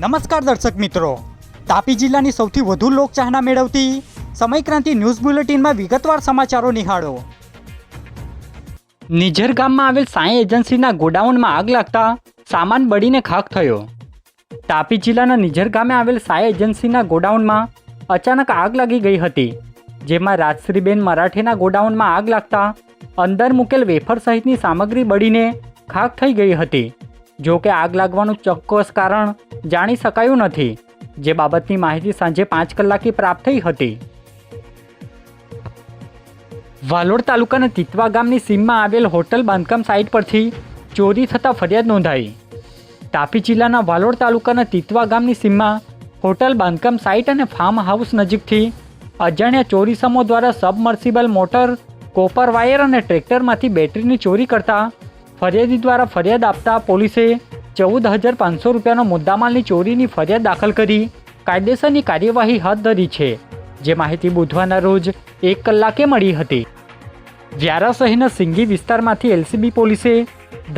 નમસ્કાર દર્શક મિત્રો. તાપી જિલ્લાની સૌથી વધુ લોકચાહના મેળવતી સમયક્રાંતિ ન્યૂઝ બુલેટિનમાં વિગતવાર સમાચારો નિહાળો. નિઝર ગામમાં આવેલ સાંઈ એજન્સીના ગોડાઉનમાં આગ લાગતા સામાન બળીને ખાખ થયો. તાપી જિલ્લાના નિઝર ગામે આવેલ સાંઈ એજન્સીના ગોડાઉનમાં અચાનક આગ લાગી ગઈ હતી, જેમાં રાજશ્રીબેન મરાઠેના ગોડાઉનમાં આગ લાગતા અંદર મૂકેલ વેફર સહિતની સામગ્રી બળીને ખાખ થઈ ગઈ હતી. જો કે આગ લાગવાનું ચોક્કસ કારણ જાણી શકાયું નથી. જે બાબતની માહિતી સાંજે પાંચ કલાકે પ્રાપ્ત થઈ હતી. વાલોડ તાલુકાના તિતવા ગામની સીમમાં આવેલ હોટલ બાંધકામ સાઇટ પરથી ચોરી થતા ફરિયાદ નોંધાઈ. તાપી જિલ્લાના વાલોડ તાલુકાના તિતવા ગામની સીમમાં હોટલ બાંધકામ સાઇટ અને ફાર્મ હાઉસ નજીકથી અજાણ્યા ચોરીસમો દ્વારા સબમર્સિબલ મોટર, કોપર વાયર અને ટ્રેક્ટરમાંથી બેટરીની ચોરી કરતા ફરિયાદી દ્વારા ફરિયાદ આપતા પોલીસે ચૌદ હજાર પાંચસો રૂપિયાનો મુદ્દામાલની ચોરીની ફરિયાદ દાખલ કરી. કાયદેસરની કાર્યવાહી હાથ ધરી છે. જે માહિતી બુધવારના રોજ એક કલાકે મળી હતી. વ્યારા શહેરના સિંગી વિસ્તારમાંથી એલસીબી પોલીસે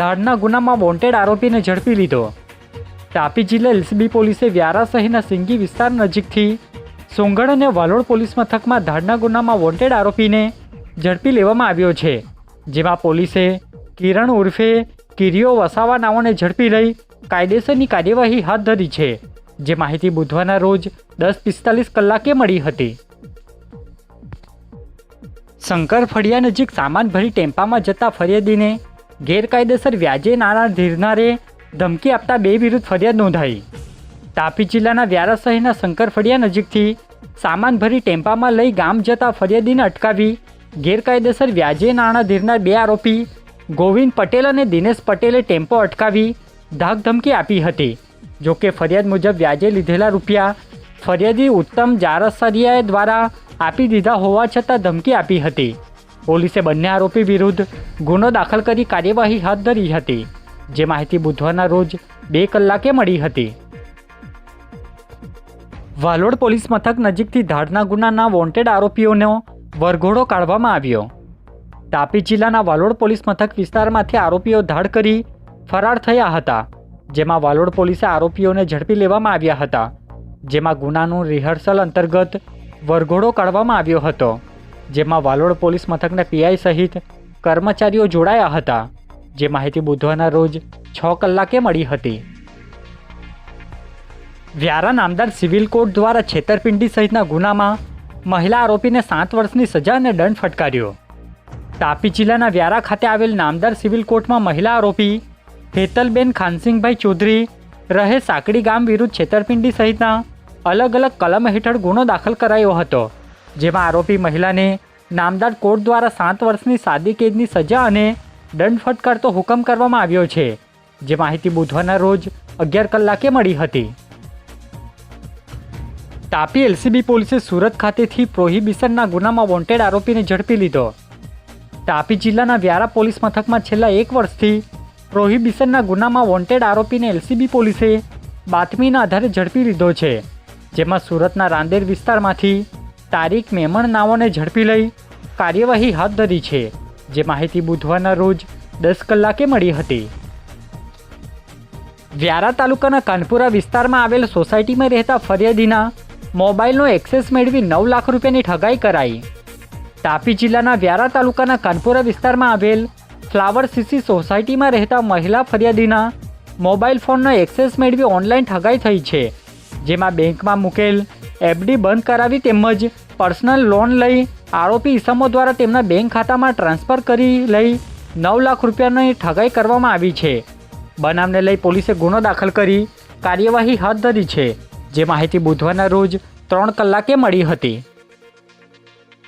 ધાડના ગુનામાં વોન્ટેડ આરોપીને ઝડપી લીધો. તાપી જિલ્લા એલસીબી પોલીસે વ્યારા શહેરના સિંગી વિસ્તાર નજીકથી સોંગણ અને વાલોડ પોલીસ મથકમાં ધાડના ગુનામાં વોન્ટેડ આરોપીને ઝડપી લેવામાં આવ્યો છે. જેમાં પોલીસે કિરણ ઉર્ફે કિરિયો વસાવા નાઓને ઝડપી લઈ કાયદેસરની કાર્યવાહી હાથ ધરી છે. જે માહિતી બુધવારના રોજ દસ પિસ્તાલીસ કલાકે મળી હતી. શંકર ફળિયા નજીક સામાન ભરી ટેમ્પામાં જતા ફરિયાદીને ગેરકાયદેસર વ્યાજે નાણાં ધીરનારે ધમકી આપતા બે વિરુદ્ધ ફરિયાદ નોંધાઈ. તાપી જિલ્લાના વ્યારા શહેરના શંકર ફળિયા નજીકથી સામાન ભરી ટેમ્પામાં લઈ ગામ જતા ફરિયાદીને અટકાવી ગેરકાયદેસર વ્યાજે નાણાં ધીરનાર બે આરોપી ગોવિંદ પટેલ અને દિનેશ પટેલે ટેમ્પો અટકાવી ધાકધમકી આપી હતી. જો કે ફરિયાદ મુજબ વ્યાજે લીધેલા રૂપિયા ફરિયાદી ઉત્તમ જારસરિયા દ્વારા આપી દીધા હોવા છતાં ધમકી આપી હતી. પોલીસે બંને આરોપી વિરુદ્ધ ગુનો દાખલ કરી કાર્યવાહી હાથ ધરી હતી, જે માહિતી બુધવારના રોજ બે કલાકે મળી હતી. વાલોડ પોલીસ મથક નજીકથી ધાડના ગુનાના વોન્ટેડ આરોપીઓનો વરઘોડો કાઢવામાં આવ્યો. તાપી જિલ્લાના વાલોડ પોલીસ મથક વિસ્તારમાંથી આરોપીઓ ધાડ કરી ફરાર થયા હતા, જેમાં વાલોડ પોલીસે આરોપીઓને ઝડપી લેવામાં આવ્યા હતા, જેમાં ગુનાનું રિહર્સલ અંતર્ગત વરઘોડો કાઢવામાં આવ્યો હતો, જેમાં વાલોડ પોલીસ મથકના પીઆઈ સહિત કર્મચારીઓ જોડાયા હતા, જે માહિતી બુધવારના રોજ છ કલાકે મળી હતી. વ્યારા નામદાર સિવિલ કોર્ટ દ્વારા છેતરપિંડી સહિતના ગુનામાં મહિલા આરોપીને સાત વર્ષની સજા અને દંડ ફટકાર્યો. તાપી જિલ્લાના વ્યારા ખાતે આવેલ નામદાર સિવિલ કોર્ટમાં મહિલા આરોપી હેતલબેન ખાનસિંગભાઈ ચૌધરી રહે સાંકડી ગામ વિરુદ્ધ છેતરપિંડી સહિતના અલગ અલગ કલમ હેઠળ ગુનો દાખલ કરાયો હતો, જેમાં આરોપી મહિલાને નામદાર કોર્ટ દ્વારા સાત વર્ષની સાદી કેદની સજા અને દંડ ફટકારતો હુકમ કરવામાં આવ્યો છે, જે માહિતી બુધવારના રોજ અગિયાર કલાકે મળી હતી. તાપી એલસીબી પોલીસે સુરત ખાતેથી પ્રોહિબિશનના ગુનામાં વોન્ટેડ આરોપીને ઝડપી લીધો. તાપી જિલ્લાના વ્યારા પોલીસ મથકમાં છેલ્લા એક વર્ષથી પ્રોહિબિશનના ગુનામાં વોન્ટેડ આરોપીને એલસીબી પોલીસે બાતમીના આધારે ઝડપી લીધો છે, જેમાં સુરતના રાંદેર વિસ્તારમાંથી તારીખ, મેમણ નાઓને ઝડપી લઈ કાર્યવાહી હાથ ધરી છે, જે માહિતી બુધવારના રોજ દસ કલાકે મળી હતી. વ્યારા તાલુકાના કાનપુરા વિસ્તારમાં આવેલ સોસાયટીમાં રહેતા ફરિયાદીના મોબાઈલનો એક્સેસ મેળવી નવ લાખ રૂપિયાની ઠગાઈ કરાઈ. તાપી જિલ્લાના વ્યારા તાલુકાના કાનપુરા વિસ્તારમાં આવેલ ફ્લાવર સીસી સોસાયટીમાં રહેતા મહિલા ફરિયાદીના મોબાઈલ ફોનનો એક્સેસ મેળવી ઓનલાઈન ઠગાઈ થઈ છે, જેમાં બેંકમાં મૂકેલ એફડી બંધ કરાવી તેમજ પર્સનલ લોન લઈ આરોપી ઇસમો દ્વારા તેમના બેંક ખાતામાં ટ્રાન્સફર કરી લઈ નવ લાખ રૂપિયાની ઠગાઈ કરવામાં આવી છે. બનાવને લઈ પોલીસે ગુનો દાખલ કરી કાર્યવાહી હાથ ધરી છે, જે માહિતી બુધવારના રોજ ત્રણ કલાકે મળી હતી.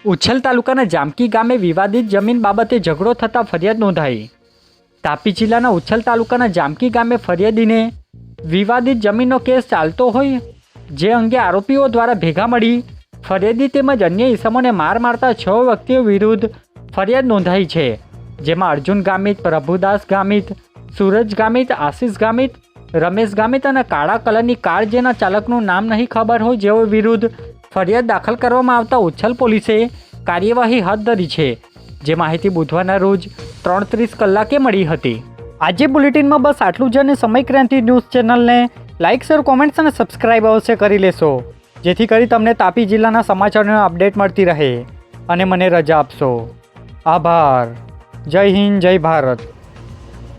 ઉછલ તાલુકાના જામકી ગામે વિવાદિત જમીન બાબતે ઝઘડો થતાં ફરિયાદ નોંધાઈ. તાપી જિલ્લાના ઉછલ તાલુકાના જામકી ગામે ફરિયાદીને વિવાદિત જમીનનો કેસ ચાલતો હોય, જે અંગે આરોપીઓ દ્વારા ભેગા મળી, ફરિયાદી તેમજ અન્ય ઇસમોને માર મારતા છ વ્યક્તિઓ વિરુદ્ધ ફરિયાદ નોંધાઈ છે, જેમાં અર્જુન ગામિત, પ્રભુદાસ ગામિત, સૂરજ ગામિત, આશિષ ગામિત, રમેશ ગામિત અને કાળા કલરની કાર જેના ચાલકનું નામ નહીં ખબર હોય, જેઓ વિરુદ્ધ ફરિયાદ દાખલ કરવામાં આવતા ઉચ્છલ પોલીસે કાર્યવાહી હાથ ધરી છે, જે માહિતી બુધવારના રોજ ત્રણ ત્રીસ કલાકે મળી હતી. આજે બુલેટિનમાં બસ આટલું જ અને સમય ક્રાંતિ ન્યૂઝ ચેનલને લાઇક શેર, કોમેન્ટ્સ અને સબસ્ક્રાઇબ અવશ્ય કરી લેશો, જેથી કરી તમને તાપી જિલ્લાના સમાચારનો અપડેટ મળતી રહે. અને મને રજા આપશો. આભાર. જય હિન્દ, જય ભારત.